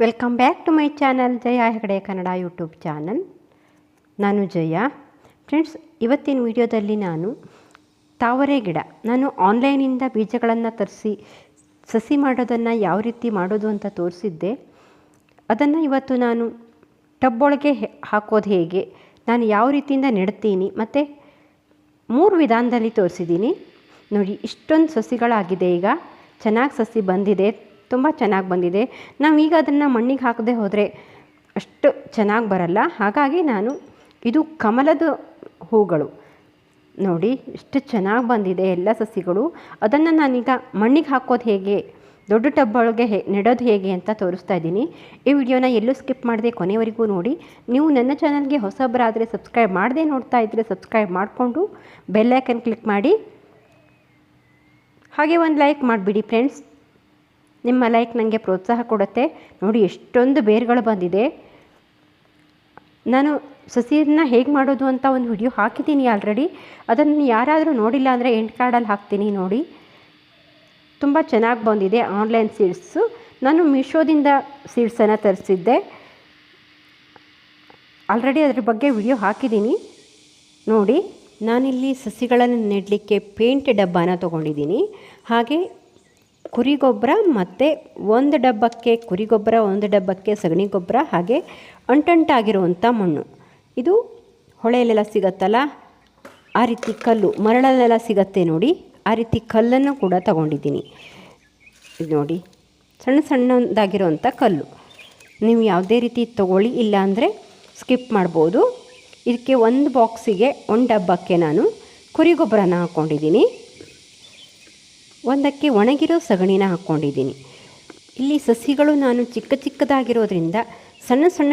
Welcome back to my channel Jaya Hegde Kannada YouTube channel ನಾನು Jaya. Friends ಇವತ್ತಿನ ವಿಡಿಯೋದಲ್ಲಿ ನಾನು ತಾವರೆ ಗಿಡ, ನಾನು ಆನ್ಲೈನಿಂದ ಬೀಜಗಳನ್ನು ತರಿಸಿ, ಸಸಿ ಮಾಡೋದನ್ನು ಯಾವ ರೀತಿ ಮಾಡೋದು ಅಂತ ತೋರಿಸಿದ್ದೆ. ಅದನ್ನು ಇವತ್ತು ನಾನು ಟಬ್ ಒಳಗೆ ಹಾಕೋದು ಹೇಗೆ, ನಾನು ಯಾವ ರೀತಿಯಿಂದ ನೆಡ್ತೀನಿ, ಮತ್ತು ಮೂರು ವಿಧಾನದಲ್ಲಿ ತೋರಿಸಿದ್ದೀನಿ. ನೋಡಿ, ಇಷ್ಟೊಂದು ಸಸಿಗಳಾಗಿದೆ ಈಗ, ಚೆನ್ನಾಗಿ ಸಸಿ ಬಂದಿದೆ. ತುಂಬ ಚೆನ್ನಾಗಿ ಬಂದಿದೆ. ನಾವು ಈಗ ಅದನ್ನು ಮಣ್ಣಿಗೆ ಹಾಕದೆ ಹೋದರೆ ಅಷ್ಟು ಚೆನ್ನಾಗಿ ಬರಲ್ಲ. ಹಾಗಾಗಿ ನಾನು ಇದು ಕಮಲದ ಹೂಗಳು. ನೋಡಿ, ಎಷ್ಟು ಚೆನ್ನಾಗಿ ಬಂದಿದೆ ಎಲ್ಲ ಸಸಿಗಳು. ಅದನ್ನು ನಾನೀಗ ಮಣ್ಣಿಗೆ ಹಾಕೋದು ಹೇಗೆ, ದೊಡ್ಡ ಟಬ್ ಒಳಗೆ ಹೇ, ನೆಡೋದು ಹೇಗೆ ಅಂತ ತೋರಿಸ್ತಾ ಇದ್ದೀನಿ. ಈ ವಿಡಿಯೋನ ಎಲ್ಲೂ ಸ್ಕಿಪ್ ಮಾಡದೆ ಕೊನೆವರೆಗೂ ನೋಡಿ. ನೀವು ನನ್ನ ಚಾನಲ್ಗೆ ಹೊಸಬರಾದರೆ ಸಬ್ಸ್ಕ್ರೈಬ್ ಮಾಡದೆ ನೋಡ್ತಾ ಇದ್ದರೆ ಸಬ್ಸ್ಕ್ರೈಬ್ ಮಾಡಿಕೊಂಡು ಬೆಲ್ಲೈಕನ್ ಕ್ಲಿಕ್ ಮಾಡಿ. ಹಾಗೆ ಒಂದು ಲೈಕ್ ಮಾಡಿಬಿಡಿ ಫ್ರೆಂಡ್ಸ್. ನಿಮ್ಮ ಲೈಕ್ ನನಗೆ ಪ್ರೋತ್ಸಾಹ ಕೊಡುತ್ತೆ. ನೋಡಿ, ಎಷ್ಟೊಂದು ಬೇರುಗಳು ಬಂದಿದೆ. ನಾನು ಸಸಿಯನ್ನು ಹೇಗೆ ಮಾಡೋದು ಅಂತ ಒಂದು ವಿಡಿಯೋ ಹಾಕಿದ್ದೀನಿ ಆಲ್ರೆಡಿ ಅದನ್ನು ಯಾರಾದರೂ ನೋಡಿಲ್ಲ ಅಂದರೆ ಎಂಡ್ ಕಾರ್ಡಲ್ಲಿ ಹಾಕ್ತೀನಿ ನೋಡಿ. ತುಂಬ ಚೆನ್ನಾಗಿ ಬಂದಿದೆ ಆನ್ಲೈನ್ ಸೀಡ್ಸು ನಾನು ಮೀಶೋದಿಂದ ಸೀಡ್ಸನ್ನು ತರಿಸಿದ್ದೆ. ಆಲ್ರೆಡಿ ಅದ್ರ ಬಗ್ಗೆ ವಿಡಿಯೋ ಹಾಕಿದ್ದೀನಿ. ನೋಡಿ, ನಾನಿಲ್ಲಿ ಸಸಿಗಳನ್ನು ನೆಡಲಿಕ್ಕೆ ಪೇಂಟ್ ಡಬ್ಬಾನ ತೊಗೊಂಡಿದ್ದೀನಿ. ಹಾಗೆ ಕುರಿ ಗೊಬ್ಬರ ಮತ್ತು ಒಂದು ಡಬ್ಬಕ್ಕೆ ಕುರಿ ಗೊಬ್ಬರ ಒಂದು ಡಬ್ಬಕ್ಕೆ ಸಗಣಿ ಗೊಬ್ಬರ ಹಾಗೆ ಅಂಟಂಟಾಗಿರುವಂಥ ಮಣ್ಣು. ಇದು ಹೊಳೆಯಲ್ಲೆಲ್ಲ ಸಿಗತ್ತಲ್ಲ? ಆ ರೀತಿ ಕಲ್ಲು, ಮರಳಲ್ಲೆಲ್ಲ ಸಿಗತ್ತೆ ನೋಡಿ. ಆ ರೀತಿ ಕಲ್ಲನ್ನು ಕೂಡ ತಗೊಂಡಿದ್ದೀನಿ. ಇದು ನೋಡಿ, ಸಣ್ಣ ಸಣ್ಣದಾಗಿರುವಂಥ ಕಲ್ಲು. ನೀವು ಯಾವುದೇ ರೀತಿ ತಗೊಳ್ಳಿ, ಇಲ್ಲ ಅಂದರೆ ಸ್ಕಿಪ್ ಮಾಡ್ಬೋದು. ಇದಕ್ಕೆ ಒಂದು ಬಾಕ್ಸಿಗೆ, ಒಂದು ಡಬ್ಬಕ್ಕೆ ನಾನು ಕುರಿ ಗೊಬ್ಬರನ ಹಾಕ್ಕೊಂಡಿದ್ದೀನಿ ಒಂದಕ್ಕೆ ಒಣಗಿರೋ ಸಗಣಿನ ಹಾಕ್ಕೊಂಡಿದ್ದೀನಿ. ಇಲ್ಲಿ ಸಸಿಗಳು ನಾನು ಚಿಕ್ಕ ಚಿಕ್ಕದಾಗಿರೋದ್ರಿಂದ ಸಣ್ಣ ಸಣ್ಣ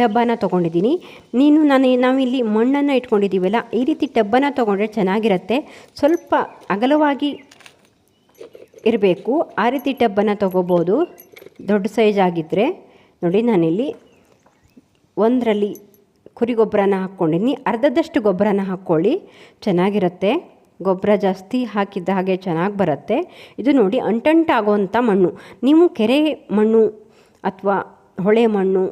ಡಬ್ಬನ ತೊಗೊಂಡಿದ್ದೀನಿ. ನೀನು ನಾನು, ನಾವಿಲ್ಲಿ ಮಣ್ಣನ್ನು ಇಟ್ಕೊಂಡಿದ್ದೀವಲ್ಲ, ಈ ರೀತಿ ಡಬ್ಬನ ತೊಗೊಂಡ್ರೆ ಚೆನ್ನಾಗಿರುತ್ತೆ. ಸ್ವಲ್ಪ ಅಗಲವಾಗಿ ಇರಬೇಕು. ಆ ರೀತಿ ಟಬ್ಬನ್ನು ತೊಗೋಬೋದು. ದೊಡ್ಡ ಸೈಜ್ ಆಗಿದ್ದರೆ ನೋಡಿ ನಾನಿಲ್ಲಿ ಒಂದರಲ್ಲಿ ಕುರಿ ಗೊಬ್ಬರನ ಹಾಕ್ಕೊಂಡಿದ್ದೀನಿ. ಅರ್ಧದಷ್ಟು ಗೊಬ್ಬರನ ಹಾಕ್ಕೊಳ್ಳಿ. ಚೆನ್ನಾಗಿರುತ್ತೆ. ಗೊಬ್ಬರ ಜಾಸ್ತಿ ಹಾಕಿದ್ದ ಹಾಗೆ ಚೆನ್ನಾಗಿ ಬರುತ್ತೆ. ಇದು ನೋಡಿ ಅಂಟಂಟಾಗುವಂಥ ಮಣ್ಣು. ನೀವು ಕೆರೆ ಮಣ್ಣು ಅಥವಾ ಹೊಳೆ ಮಣ್ಣು,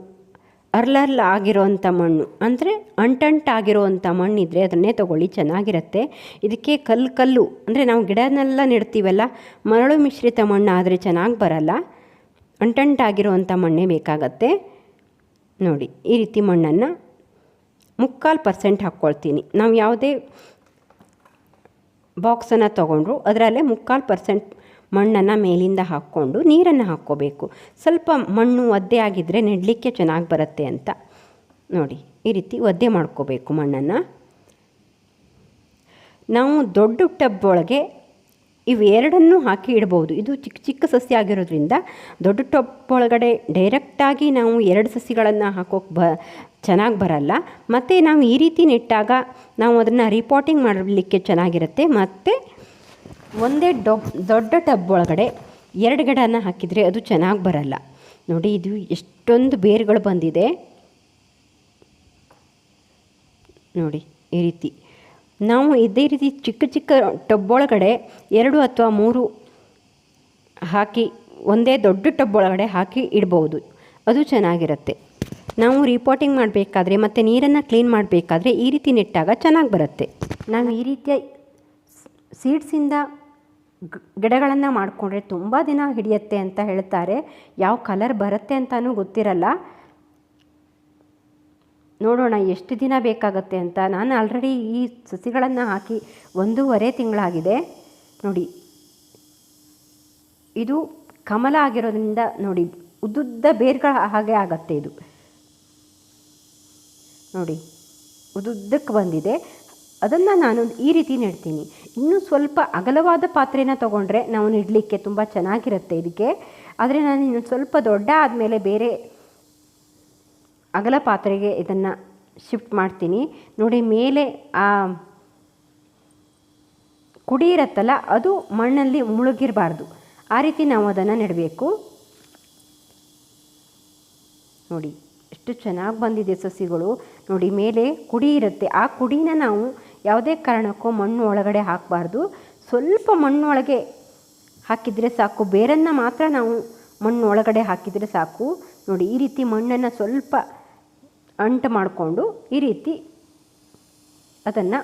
ಅರ್ಲರ್ಲ್ ಆಗಿರೋವಂಥ ಮಣ್ಣು, ಅಂದರೆ ಅಂಟಂಟಾಗಿರೋವಂಥ ಮಣ್ಣಿದ್ರೆ ಅದನ್ನೇ ತೊಗೊಳ್ಳಿ, ಚೆನ್ನಾಗಿರುತ್ತೆ. ಇದಕ್ಕೆ ಕಲ್ಲು ಕಲ್ಲು, ಅಂದರೆ ನಾವು ಗಿಡನೆಲ್ಲ ನೆಡ್ತೀವಲ್ಲ, ಮರಳು ಮಿಶ್ರಿತ ಮಣ್ಣು ಆದರೆ ಚೆನ್ನಾಗಿ ಬರಲ್ಲ. ಅಂಟಂಟಾಗಿರುವಂಥ ಮಣ್ಣೇ ಬೇಕಾಗತ್ತೆ. ನೋಡಿ, ಈ ರೀತಿ ಮಣ್ಣನ್ನು ಮುಕ್ಕಾಲು ಪರ್ಸೆಂಟ್ ಹಾಕ್ಕೊಳ್ತೀನಿ. ನಾವು ಯಾವುದೇ ಬಾಕ್ಸನ್ನು ತೊಗೊಂಡ್ರು, ಅದರಲ್ಲೇ ಮುಕ್ಕಾಲು ಪರ್ಸೆಂಟ್ ಮಣ್ಣನ್ನು ಮೇಲಿಂದ ಹಾಕ್ಕೊಂಡು ನೀರನ್ನು ಹಾಕ್ಕೋಬೇಕು. ಸ್ವಲ್ಪ ಮಣ್ಣು ಒದ್ದೆ ಆಗಿದ್ದರೆ ನೆಡಲಿಕ್ಕೆ ಚೆನ್ನಾಗಿ ಬರುತ್ತೆ ಅಂತ. ನೋಡಿ, ಈ ರೀತಿ ಒದ್ದೆ ಮಾಡ್ಕೋಬೇಕು ಮಣ್ಣನ್ನು. ನಾವು ದೊಡ್ಡ ಟಬ್ ಒಳಗೆ ಇವೆರಡನ್ನೂ ಹಾಕಿ ಇಡಬಹುದು. ಇದು ಚಿಕ್ಕ ಚಿಕ್ಕ ಸಸ್ಯ ಆಗಿರೋದ್ರಿಂದ ದೊಡ್ಡ ಟೊಪ್ ಒಳಗಡೆ ಡೈರೆಕ್ಟಾಗಿ ನಾವು ಎರಡು ಸಸಿಗಳನ್ನು ಹಾಕೋಕೆ ಬ, ಚೆನ್ನಾಗಿ ಬರಲ್ಲ. ಮತ್ತು ನಾವು ಈ ರೀತಿ ನೆಟ್ಟಾಗ ನಾವು ಅದನ್ನು ರಿಪೋರ್ಟಿಂಗ್ ಮಾಡಲಿಕ್ಕೆ ಚೆನ್ನಾಗಿರುತ್ತೆ. ಮತ್ತು ಒಂದೇ ಡೊ ದೊಡ್ಡ ಟಬ್ ಒಳಗಡೆ ಎರಡು ಗಿಡನ ಹಾಕಿದರೆ ಅದು ಚೆನ್ನಾಗಿ ಬರಲ್ಲ. ನೋಡಿ ಇದು ಎಷ್ಟೊಂದು ಬೇರುಗಳು ಬಂದಿದೆ. ನೋಡಿ ಈ ರೀತಿ. ನಾವು ಇದೇ ರೀತಿ ಚಿಕ್ಕ ಚಿಕ್ಕ ಟಬ್ ಒಳಗಡೆ ಎರಡು ಅಥವಾ ಮೂರು ಹಾಕಿ, ಒಂದೇ ದೊಡ್ಡ ಟಬ್ ಒಳಗಡೆ ಹಾಕಿ ಇಡ್ಬೋದು. ಅದು ಚೆನ್ನಾಗಿರುತ್ತೆ. ನಾವು ರಿಪೋರ್ಟಿಂಗ್ ಮಾಡಬೇಕಾದ್ರೆ ಮತ್ತು ನೀರನ್ನು ಕ್ಲೀನ್ ಮಾಡಬೇಕಾದ್ರೆ ಈ ರೀತಿ ನೆಟ್ಟಾಗ ಚೆನ್ನಾಗಿ ಬರುತ್ತೆ. ನಾವು ಈ ರೀತಿಯ ಸೀಡ್ಸಿಂದ ಗಿಡಗಳನ್ನು ಮಾಡಿಕೊಂಡ್ರೆ ತುಂಬ ದಿನ ಹಿಡಿಯುತ್ತೆ ಅಂತ ಹೇಳ್ತಾರೆ. ಯಾವ ಕಲರ್ ಬರುತ್ತೆ ಅಂತಲೂ ಗೊತ್ತಿರಲ್ಲ. ನೋಡೋಣ, ಎಷ್ಟು ದಿನ ಬೇಕಾಗತ್ತೆ ಅಂತ. ನಾನು ಆಲ್ರೆಡಿ ಈ ಸಸಿಗಳನ್ನು ಹಾಕಿ ಒಂದೂವರೆ ತಿಂಗಳಾಗಿದೆ. ನೋಡಿ, ಇದು ಕಮಲ ಆಗಿರೋದ್ರಿಂದ ನೋಡಿ ಉದ್ದುದ್ದ ಬೇರ್ಗಳ ಹಾಗೆ ಆಗತ್ತೆ ಇದು. ನೋಡಿ, ಉದುದ್ದಕ್ಕೆ ಬಂದಿದೆ. ಅದನ್ನು ನಾನು ಈ ರೀತಿ ನೆಡ್ತೀನಿ. ಇನ್ನೂ ಸ್ವಲ್ಪ ಅಗಲವಾದ ಪಾತ್ರೆನ ತೊಗೊಂಡ್ರೆ ನಾವು ನೆಡಲಿಕ್ಕೆ ತುಂಬ ಚೆನ್ನಾಗಿರುತ್ತೆ ಇದಕ್ಕೆ. ಆದರೆ ನಾನು ಇನ್ನು ಸ್ವಲ್ಪ ದೊಡ್ಡ ಆದಮೇಲೆ ಬೇರೆ ಅಗಲ ಪಾತ್ರೆಗೆ ಇದನ್ನು ಶಿಫ್ಟ್ ಮಾಡ್ತೀನಿ. ನೋಡಿ ಮೇಲೆ ಆ ಕುಡಿ ಇರತ್ತಲ್ಲ, ಅದು ಮಣ್ಣಲ್ಲಿ ಮುಳುಗಿರಬಾರ್ದು. ಆ ರೀತಿ ನಾವು ಅದನ್ನು ನೆಡಬೇಕು. ನೋಡಿ, ಎಷ್ಟು ಚೆನ್ನಾಗಿ ಬಂದಿದೆ ಸಸಿಗಳು. ನೋಡಿ ಮೇಲೆ ಕುಡಿ ಇರುತ್ತೆ. ಆ ಕುಡಿನ ನಾವು ಯಾವುದೇ ಕಾರಣಕ್ಕೂ ಮಣ್ಣು ಒಳಗಡೆ ಹಾಕಬಾರ್ದು. ಸ್ವಲ್ಪ ಮಣ್ಣೊಳಗೆ ಹಾಕಿದರೆ ಸಾಕು. ಬೇರನ್ನು ಮಾತ್ರ ನಾವು ಮಣ್ಣು ಒಳಗಡೆ ಹಾಕಿದರೆ ಸಾಕು. ನೋಡಿ ಈ ರೀತಿ ಮಣ್ಣನ್ನು ಸ್ವಲ್ಪ ಅಂಟು ಮಾಡಿಕೊಂಡು ಈ ರೀತಿ ಅದನ್ನು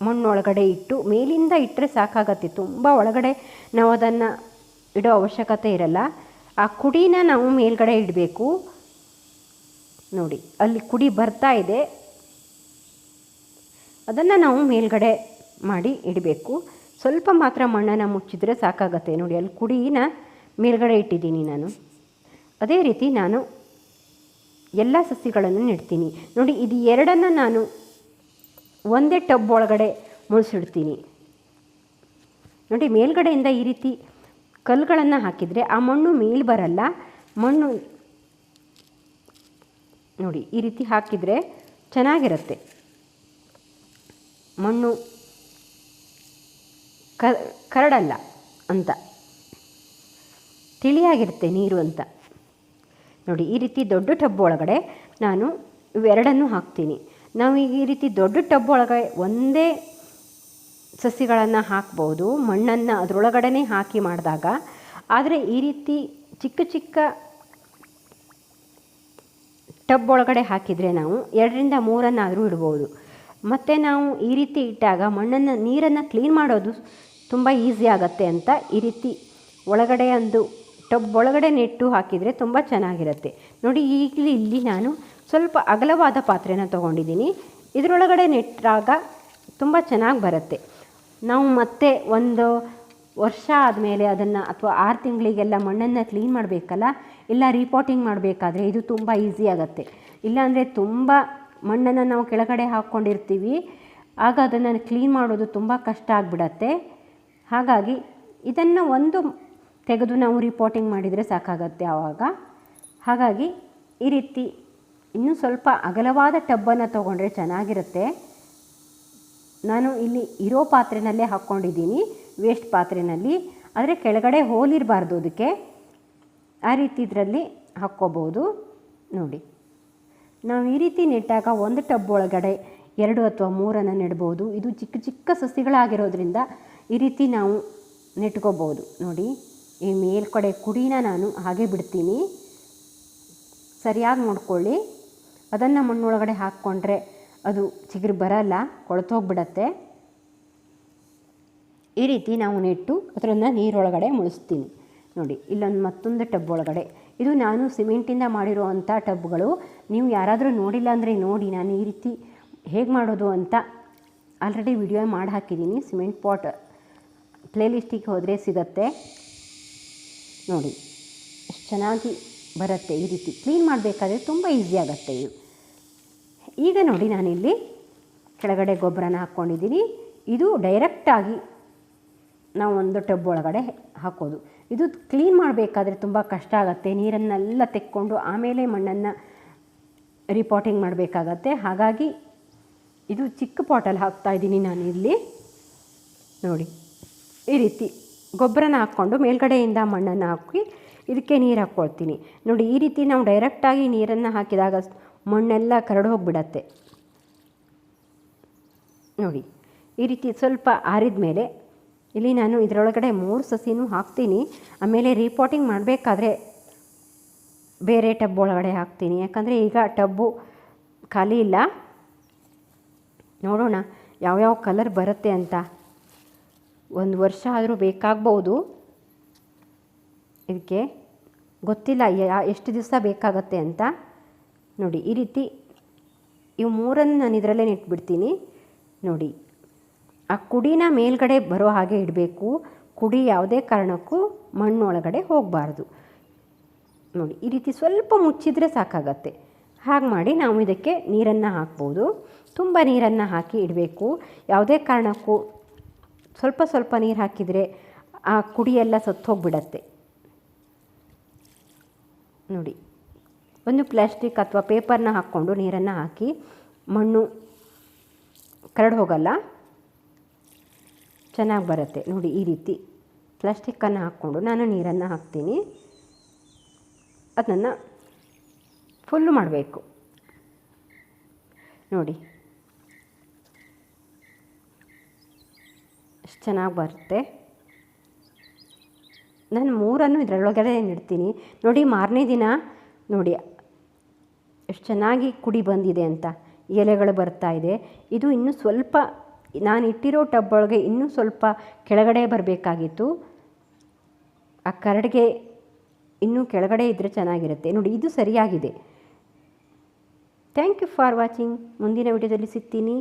ಮಣ್ಣೊಳಗಡೆ ಇಟ್ಟು ಮೇಲಿಂದ ಇಟ್ಟರೆ ಸಾಕಾಗತ್ತೆ. ತುಂಬ ಒಳಗಡೆ ನಾವು ಅದನ್ನು ಇಡೋ ಅವಶ್ಯಕತೆ ಇರಲ್ಲ. ಆ ಕುಡಿನ ನಾವು ಮೇಲ್ಗಡೆ ಇಡಬೇಕು. ನೋಡಿ, ಅಲ್ಲಿ ಕುಡಿ ಬರ್ತಾ ಇದೆ. ಅದನ್ನು ನಾವು ಮೇಲ್ಗಡೆ ಮಾಡಿ ಇಡಬೇಕು. ಸ್ವಲ್ಪ ಮಾತ್ರ ಮಣ್ಣನ್ನು ಮುಚ್ಚಿದರೆ ಸಾಕಾಗತ್ತೆ. ನೋಡಿ, ಅಲ್ಲಿ ಕುಡಿನ ಮೇಲ್ಗಡೆ ಇಟ್ಟಿದ್ದೀನಿ ನಾನು. ಅದೇ ರೀತಿ ನಾನು ಎಲ್ಲ ಸಸಿಗಳನ್ನು ನೆಡ್ತೀನಿ. ನೋಡಿ, ಇದು ಎರಡನ್ನು ನಾನು ಒಂದೇ ಟಬ್ ಒಳಗಡೆ ಮುಳಿಸಿಡ್ತೀನಿ. ನೋಡಿ, ಮೇಲ್ಗಡೆಯಿಂದ ಈ ರೀತಿ ಕಲ್ಲುಗಳನ್ನು ಹಾಕಿದರೆ ಆ ಮಣ್ಣು ಮೇಲ್ ಬರಲ್ಲ. ಮಣ್ಣು ನೋಡಿ, ಈ ರೀತಿ ಹಾಕಿದರೆ ಚೆನ್ನಾಗಿರುತ್ತೆ. ಮಣ್ಣು ಕರಡಲ್ಲ ಅಂತ. ತಿಳಿಯಾಗಿರುತ್ತೆ ನೀರು ಅಂತ. ನೋಡಿ, ಈ ರೀತಿ ದೊಡ್ಡ ಟಬ್ ಒಳಗಡೆ ನಾನು ಇವೆರಡನ್ನು ಹಾಕ್ತೀನಿ. ನಾವು ಈಗ ಈ ರೀತಿ ದೊಡ್ಡ ಟಬ್ ಒಳಗಡೆ ಒಂದೇ ಸಸಿಗಳನ್ನು ಹಾಕ್ಬೋದು, ಮಣ್ಣನ್ನು ಅದರೊಳಗಡೆ ಹಾಕಿ ಮಾಡಿದಾಗ, ಆದರೆ ಈ ರೀತಿ ಚಿಕ್ಕ ಚಿಕ್ಕ ಟಬ್ ಒಳಗಡೆ ಹಾಕಿದರೆ ನಾವು ಎರಡರಿಂದ ಮೂರನ್ನಾದರೂ ಇಡ್ಬೋದು. ಮತ್ತು ನಾವು ಈ ರೀತಿ ಇಟ್ಟಾಗ ಮಣ್ಣನ್ನು, ನೀರನ್ನು ಕ್ಲೀನ್ ಮಾಡೋದು ತುಂಬ ಈಸಿ ಆಗುತ್ತೆ ಅಂತ ಈ ರೀತಿ ಒಳಗಡೆ ಒಂದು ಟಬ್ ಒಳಗಡೆ ನೆಟ್ಟು ಹಾಕಿದರೆ ತುಂಬ ಚೆನ್ನಾಗಿರುತ್ತೆ. ನೋಡಿ, ಈಗಲೂ ಇಲ್ಲಿ ನಾನು ಸ್ವಲ್ಪ ಅಗಲವಾದ ಪಾತ್ರೆನ ತೊಗೊಂಡಿದ್ದೀನಿ. ಇದರೊಳಗಡೆ ನೆಟ್ಟಾಗ ತುಂಬ ಚೆನ್ನಾಗಿ ಬರುತ್ತೆ. ನಾವು ಮತ್ತೆ ಒಂದು ವರ್ಷ ಆದಮೇಲೆ ಅದನ್ನು ಅಥವಾ ಆರು ತಿಂಗಳಿಗೆಲ್ಲ ಮಣ್ಣನ್ನು ಕ್ಲೀನ್ ಮಾಡಬೇಕಲ್ಲ, ಇಲ್ಲ ರೀಪಾಟಿಂಗ್ ಮಾಡಬೇಕಾದ್ರೆ ಇದು ತುಂಬ ಈಸಿ ಆಗುತ್ತೆ. ಇಲ್ಲಾಂದರೆ ತುಂಬ ಮಣ್ಣನ್ನು ನಾವು ಕೆಳಗಡೆ ಹಾಕ್ಕೊಂಡಿರ್ತೀವಿ ಆಗ ಅದನ್ನು ಕ್ಲೀನ್ ಮಾಡೋದು ತುಂಬ ಕಷ್ಟ ಆಗಿಬಿಡತ್ತೆ. ಹಾಗಾಗಿ ಇದನ್ನು ಒಂದು ತೆಗೆದು ನಾವು ರಿಪೋರ್ಟಿಂಗ್ ಮಾಡಿದರೆ ಸಾಕಾಗತ್ತೆ ಆವಾಗ. ಹಾಗಾಗಿ ಈ ರೀತಿ ಇನ್ನೂ ಸ್ವಲ್ಪ ಅಗಲವಾದ ಟಬ್ಬನ್ನು ತೊಗೊಂಡ್ರೆ ಚೆನ್ನಾಗಿರುತ್ತೆ. ನಾನು ಇಲ್ಲಿ ಇರೋ ಪಾತ್ರೆನಲ್ಲೇ ಹಾಕ್ಕೊಂಡಿದ್ದೀನಿ ವೇಸ್ಟ್ ಪಾತ್ರೆನಲ್ಲಿ. ಆದರೆ ಕೆಳಗಡೆ ಹೋಲಿರಬಾರ್ದು ಅದಕ್ಕೆ. ಆ ರೀತಿ ಇದರಲ್ಲಿ ಹಾಕ್ಕೋಬೋದು. ನೋಡಿ. ನಾವು ಈ ರೀತಿ ನೆಟ್ಟಾಗ ಒಂದು ಟಬ್ ಒಳಗಡೆ ಎರಡು ಅಥವಾ ಮೂರನ್ನು ನೆಡ್ಬೋದು. ಇದು ಚಿಕ್ಕ ಚಿಕ್ಕ ಸಸಿಗಳಾಗಿರೋದ್ರಿಂದ ಈ ರೀತಿ ನಾವು ನೆಟ್ಕೋಬೋದು. ನೋಡಿ. ಈ ಮೇಲ್ಕಡೆ ಕುಡಿನ ನಾನು ಹಾಗೆ ಬಿಡ್ತೀನಿ. ಸರಿಯಾಗಿ ನೋಡ್ಕೊಳ್ಳಿ. ಅದನ್ನು ಮಣ್ಣೊಳಗಡೆ ಹಾಕ್ಕೊಂಡ್ರೆ ಅದು ಚಿಗುರು ಬರಲ್ಲ, ಕೊಳತೋಗ್ಬಿಡತ್ತೆ. ಈ ರೀತಿ ನಾವು ನೆಟ್ಟು ಅದರನ್ನು ನೀರೊಳಗಡೆ ಮುಳಿಸ್ತೀನಿ. ನೋಡಿ, ಇಲ್ಲೊಂದು ಮತ್ತೊಂದು ಟಬ್ ಒಳಗಡೆ. ಇದು ನಾನು ಸಿಮೆಂಟಿಂದ ಮಾಡಿರುವಂಥ ಟಬ್ಗಳು. ನೀವು ಯಾರಾದರೂ ನೋಡಿಲ್ಲ ಅಂದರೆ ನೋಡಿ, ನಾನು ಈ ರೀತಿ ಹೇಗೆ ಮಾಡೋದು ಅಂತ ಆಲ್ರೆಡಿ ವಿಡಿಯೋ ಮಾಡಿ ಹಾಕಿದ್ದೀನಿ ಸಿಮೆಂಟ್ ಪಾಟ್ ಪ್ಲೇಲಿಸ್ಟಿಗೆ ಹೋದರೆ ಸಿಗತ್ತೆ. ನೋಡಿ, ಎಷ್ಟು ಚೆನ್ನಾಗಿ ಬರುತ್ತೆ ಈ ರೀತಿ. ಕ್ಲೀನ್ ಮಾಡಬೇಕಾದ್ರೆ ತುಂಬ ಈಸಿ ಆಗುತ್ತೆ ಇದು. ಈಗ ನೋಡಿ ನಾನಿಲ್ಲಿ ಕೆಳಗಡೆ ಗೊಬ್ಬರನ ಹಾಕ್ಕೊಂಡಿದ್ದೀನಿ. ಇದು ಡೈರೆಕ್ಟಾಗಿ ನಾವು ಒಂದು ಟಬ್ ಒಳಗಡೆ ಹಾಕೋದು. ಇದು ಕ್ಲೀನ್ ಮಾಡಬೇಕಾದ್ರೆ ತುಂಬ ಕಷ್ಟ ಆಗುತ್ತೆ. ನೀರನ್ನೆಲ್ಲ ತೆಕ್ಕೊಂಡು ಆಮೇಲೆ ಮಣ್ಣನ್ನು ರಿಪೋರ್ಟಿಂಗ್ ಮಾಡಬೇಕಾಗತ್ತೆ. ಹಾಗಾಗಿ ಇದು ಚಿಕ್ಕ ಪಾಟಲ್ಲಿ ಹಾಕ್ತಾ ಇದ್ದೀನಿ ನಾನು ಇಲ್ಲಿ ನೋಡಿ, ಈ ರೀತಿ. ಗೊಬ್ಬರನ ಹಾಕ್ಕೊಂಡು ಮೇಲ್ಗಡೆಯಿಂದ ಮಣ್ಣನ್ನು ಹಾಕಿ ಇದಕ್ಕೆ ನೀರು ಹಾಕ್ಕೊಳ್ತೀನಿ ನೋಡಿ, ಈ ರೀತಿ ನಾವು ಡೈರೆಕ್ಟಾಗಿ ನೀರನ್ನು ಹಾಕಿದಾಗ ಮಣ್ಣೆಲ್ಲ ಕರಡು ಹೋಗಿಬಿಡತ್ತೆ. ನೋಡಿ, ಈ ರೀತಿ ಸ್ವಲ್ಪ ಆರಿದ ಮೇಲೆ ಇಲ್ಲಿ ನಾನು ಇದರೊಳಗಡೆ ಮೂರು ಸಸಿನೂ ಹಾಕ್ತೀನಿ. ಆಮೇಲೆ ರೀಪೋಟಿಂಗ್ ಮಾಡಬೇಕಾದ್ರೆ ಬೇರೆ ಟಬ್ ಒಳಗಡೆ ಹಾಕ್ತೀನಿ. ಯಾಕಂದರೆ ಈಗ ಟಬ್ಬು ಖಾಲಿ ಇಲ್ಲ. ನೋಡೋಣ, ಯಾವ್ಯಾವ ಕಲರ್ ಬರುತ್ತೆ ಅಂತ. ಒಂದು ವರ್ಷ ಆದರೂ ಬೇಕಾಗ್ಬೋದು. ಇದಕ್ಕೆ ಗೊತ್ತಿಲ್ಲ ಎಷ್ಟು ದಿವಸ ಬೇಕಾಗತ್ತೆ ಅಂತ. ನೋಡಿ, ಈ ರೀತಿ ಇವು ಮೂರನ್ನು ನಾನು ಇದರಲ್ಲೇ ಇಟ್ಬಿಡ್ತೀನಿ ನೋಡಿ, ಆ ಕುಡಿನ ಮೇಲ್ಗಡೆ ಬರೋ ಹಾಗೆ ಇಡಬೇಕು. ಕುಡಿ ಯಾವುದೇ ಕಾರಣಕ್ಕೂ ಮಣ್ಣೊಳಗಡೆ ಹೋಗಬಾರ್ದು. ನೋಡಿ, ಈ ರೀತಿ ಸ್ವಲ್ಪ ಮುಚ್ಚಿದರೆ ಸಾಕಾಗತ್ತೆ. ಹಾಗೆ ಮಾಡಿ ನಾವು ಇದಕ್ಕೆ ನೀರನ್ನು ಹಾಕ್ಬೋದು. ತುಂಬ ನೀರನ್ನು ಹಾಕಿ ಇಡಬೇಕು. ಯಾವುದೇ ಕಾರಣಕ್ಕೂ ಸ್ವಲ್ಪ ಸ್ವಲ್ಪ ನೀರು ಹಾಕಿದರೆ ಆ ಕುಡಿಯೆಲ್ಲ ಸತ್ತೋಗ್ಬಿಡತ್ತೆ. ನೋಡಿ, ಒಂದು ಪ್ಲಾಸ್ಟಿಕ್ ಅಥವಾ ಪೇಪರ್ನ ಹಾಕ್ಕೊಂಡು ನೀರನ್ನು ಹಾಕಿ ಮಣ್ಣು ಕರಡು ಹೋಗಲ್ಲ. ಚೆನ್ನಾಗಿ ಬರುತ್ತೆ. ನೋಡಿ, ಈ ರೀತಿ ಪ್ಲಾಸ್ಟಿಕ್ಕನ್ನು ಹಾಕ್ಕೊಂಡು ನಾನು ನೀರನ್ನು ಹಾಕ್ತೀನಿ. ಅದನ್ನು ಫುಲ್ಲು ಮಾಡಬೇಕು. ನೋಡಿ ಚೆನ್ನಾಗಿ ಬರುತ್ತೆ. ನಾನು ಮೂರನ್ನು ಇದರೊಳಗಡೆ ಇಡ್ತೀನಿ ನೋಡಿ, ಮಾರನೇ ದಿನ, ನೋಡಿ, ಎಷ್ಟು ಚೆನ್ನಾಗಿ ಕುಡಿ ಬಂದಿದೆ ಅಂತ. ಎಲೆಗಳು ಬರ್ತಾ ಇದೆ. ಇದು ಇನ್ನೂ ಸ್ವಲ್ಪ, ನಾನು ಇಟ್ಟಿರೋ ಟಬ್ ಒಳಗೆ ಇನ್ನೂ ಸ್ವಲ್ಪ ಕೆಳಗಡೆ ಬರಬೇಕಾಗಿತ್ತು. ಆ ಕರಡಿಗೆ ಇನ್ನೂ ಕೆಳಗಡೆ ಇದ್ದರೆ ಚೆನ್ನಾಗಿರುತ್ತೆ. ನೋಡಿ, ಇದು ಸರಿಯಾಗಿದೆ. Thank you for watching. ಮುಂದಿನ ವಿಡಿಯೋದಲ್ಲಿ ಸಿಗ್ತೀನಿ.